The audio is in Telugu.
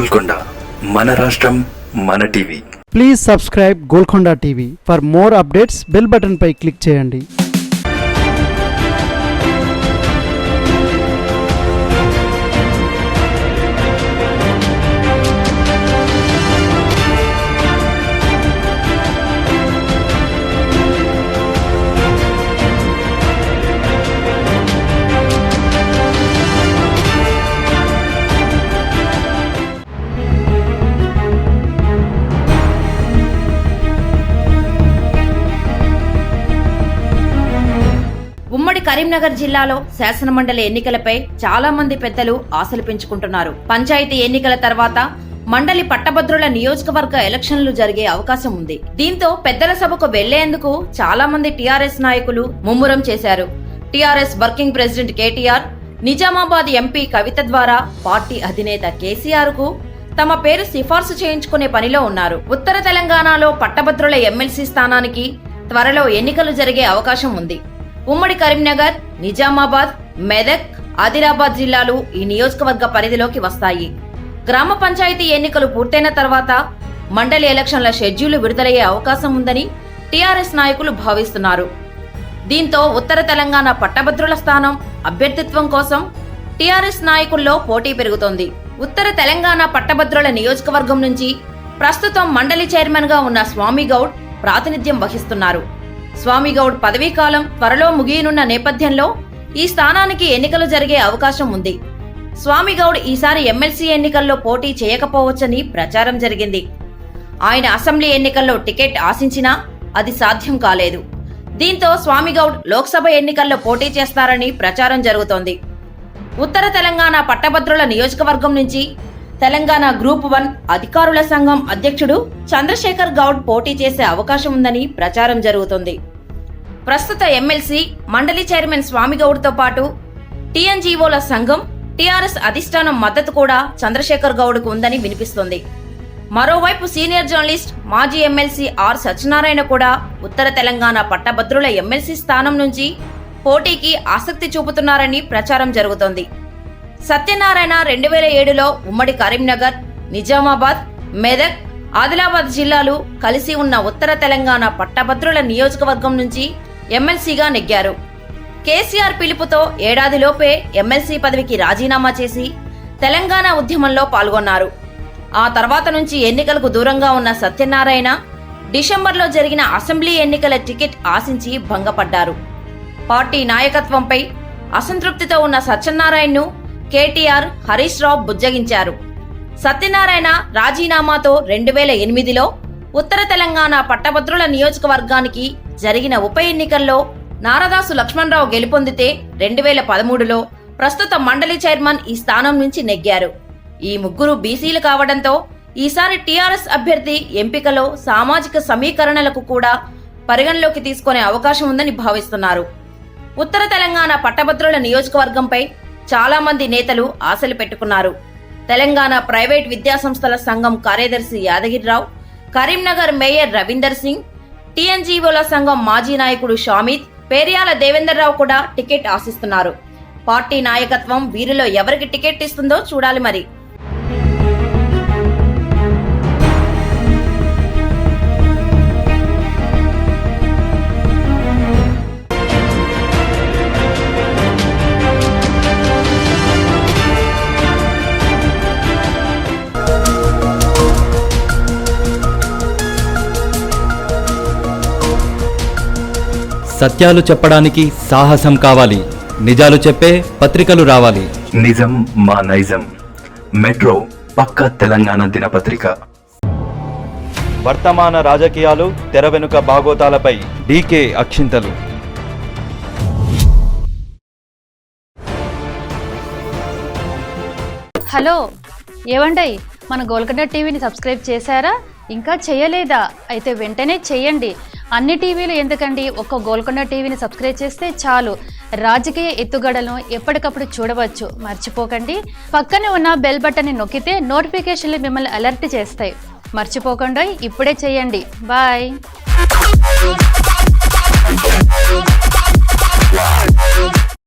గోల్కొండ మన రాష్ట్రం మన TV. Please subscribe Golconda TV. For more updates bell button pi click చేయండి. కరీంనగర్ జిల్లాలో శాసనమండలి ఎన్నికలపై చాలా మంది పెద్దలు ఆశలు పెంచుకుంటున్నారు. పంచాయతీ ఎన్నికల తర్వాత మండలి పట్టభద్రుల నియోజకవర్గ ఎలక్షన్లు జరిగే అవకాశం ఉంది. దీంతో పెద్దల సభకు వెళ్ళేందుకు చాలా మంది టీఆర్ఎస్ నాయకులు ముమ్మురం చేశారు. TRS working president KTR Nizamabad MP Kavitha ద్వారా పార్టీ అధినేత కేసీఆర్కు తమ పేరు సిఫార్సు చేయించుకునే పనిలో ఉన్నారు. ఉత్తర తెలంగాణలో పట్టభద్రుల ఎమ్మెల్సీ స్థానానికి త్వరలో ఎన్నికలు జరిగే అవకాశం ఉంది. ఉమ్మడి కరీంనగర్ నిజామాబాద్ మెదక్ ఆదిలాబాద్ జిల్లాలు ఈ నియోజకవర్గ పరిధిలోకి వస్తాయి. గ్రామ పంచాయతీ ఎన్నికలు పూర్తయిన తర్వాత మండలి ఎలక్షన్ల షెడ్యూల్ విడుదలయ్యే అవకాశం ఉందని టీఆర్ఎస్ నాయకులు భావిస్తున్నారు. దీంతో ఉత్తర తెలంగాణ పట్టభద్రుల స్థానం అభ్యర్థిత్వం కోసం టీఆర్ఎస్ నాయకుల్లో పోటీ పెరుగుతోంది. ఉత్తర తెలంగాణ పట్టభద్రుల నియోజకవర్గం నుంచి ప్రస్తుతం మండలి చైర్మన్గా ఉన్న స్వామి గౌడ్ ప్రాతినిధ్యం వహిస్తున్నారు. స్వామి గౌడ్ పదవీకాలం త్వరలో ముగియనున్న నేపథ్యంలో ఈ స్థానానికి ఎన్నికలు జరిగే అవకాశం ఉంది. స్వామి గౌడ్ ఈసారి ఎమ్మెల్సీ ఎన్నికల్లో పోటీ చేయకపోవచ్చని ప్రచారం జరిగింది. ఆయన అసెంబ్లీ ఎన్నికల్లో టికెట్ ఆశించినా అది సాధ్యం కాలేదు. దీంతో స్వామిగౌడ్ లోక్సభ ఎన్నికల్లో పోటీ చేస్తారని ప్రచారం జరుగుతోంది. ఉత్తర తెలంగాణ పట్టభద్రుల నియోజకవర్గం నుంచి తెలంగాణ గ్రూప్ వన్ అధికారుల సంఘం అధ్యక్షుడు చంద్రశేఖర్ గౌడ్ పోటీ చేసే అవకాశం ఉందని ప్రచారం జరుగుతోంది. ప్రస్తుత ఎమ్మెల్సీ మండలి చైర్మన్ స్వామిగౌడ్తో పాటు టీఎన్జీఓల సంఘం టీఆర్ఎస్ అధిష్టానం మద్దతు కూడా చంద్రశేఖర్ గౌడ్కు ఉందని వినిపిస్తోంది. మరోవైపు సీనియర్ జర్నలిస్ట్ మాజీ ఎమ్మెల్సీ ఆర్ సత్యనారాయణ కూడా ఉత్తర తెలంగాణ పట్టభద్రుల ఎమ్మెల్సీ స్థానం నుంచి పోటీకి ఆసక్తి చూపుతున్నారని ప్రచారం జరుగుతోంది. సత్యనారాయణ రెండు వేల ఏడులో ఉమ్మడి కరీంనగర్ నిజామాబాద్ మెదక్ ఆదిలాబాద్ జిల్లాలు కలిసి ఉన్న ఉత్తర తెలంగాణ పట్టభద్రుల నియోజకవర్గం నుంచి ఎమ్మెల్సీగా నెగ్గారు. కేసీఆర్ పిలుపుతో ఏడాదిలోపే ఎమ్మెల్సీ పదవికి రాజీనామా చేసి తెలంగాణ ఉద్యమంలో పాల్గొన్నారు. ఆ తర్వాత నుంచి ఎన్నికలకు దూరంగా ఉన్న సత్యనారాయణ డిసెంబర్లో జరిగిన అసెంబ్లీ ఎన్నికల టికెట్ ఆశించి భంగపడ్డారు. పార్టీ నాయకత్వంపై అసంతృప్తితో ఉన్న సత్యనారాయణను కేటీఆర్ హరీష్ రావు బుజ్జగించారు. సత్యనారాయణ రాజీనామాతో రెండు వేల ఎనిమిదిలో ఉత్తర తెలంగాణ పట్టభద్రుల నియోజకవర్గానికి జరిగిన ఉప ఎన్నికల్లో నారదాసు లక్ష్మణరావు గెలుపొందితే రెండు వేల పదమూడులో ప్రస్తుత మండలి చైర్మన్ ఈ స్థానం నుంచి నెగ్గారు. ఈ ముగ్గురు బీసీలు కావడంతో ఈసారి టీఆర్ఎస్ అభ్యర్థి ఎంపికలో సామాజిక సమీకరణలకు కూడా పరిగణలోకి తీసుకునే అవకాశం ఉందని భావిస్తున్నారు. ఉత్తర తెలంగాణ పట్టభద్రుల నియోజకవర్గంపై చాలా మంది నేతలు ఆశలు పెట్టుకున్నారు. తెలంగాణ ప్రైవేట్ విద్యాసంస్థల సంఘం కార్యదర్శి యాదగిరిరావు కరీంనగర్ మేయర్ రవీందర్ సింగ్ టీఎన్జీఓల సంఘం మాజీ నాయకుడు షామిద్ పేర్యాల దేవేందర్ రావు కూడా టికెట్ ఆశిస్తున్నారు. పార్టీ నాయకత్వం వీరిలో ఎవరికి టికెట్ ఇస్తుందో చూడాలి మరి. సత్యాలు చెప్పడానికి సాహసం కావాలి. నిజాలు చెప్పే పత్రికలు రావాలి. నిజం మా నైజం. మెట్రో పక్క తెలంగాణ దినపత్రిక. వర్తమాన రాజకీయాలు తెర వెనుక బాగోతాలపై డీకే అక్షింతలు. హలో ఏవండయి మన గోల్కొండ టీవీని సబ్స్క్రైబ్ చేశారా? ఇంకా చేయలేదా? అయితే వెంటనే చేయండి. అన్ని టీవీలు ఎందుకండి? ఒక్క గోల్కొండ టీవీని సబ్స్క్రైబ్ చేస్తే చాలు. రాజకీయ ఎత్తుగడలను ఎప్పటికప్పుడు చూడవచ్చు. మర్చిపోకండి. పక్కనే ఉన్న బెల్ బటన్ని నొక్కితే నోటిఫికేషన్లు మిమ్మల్ని అలర్ట్ చేస్తాయి. మర్చిపోకుండా ఇప్పుడే చేయండి. బాయ్.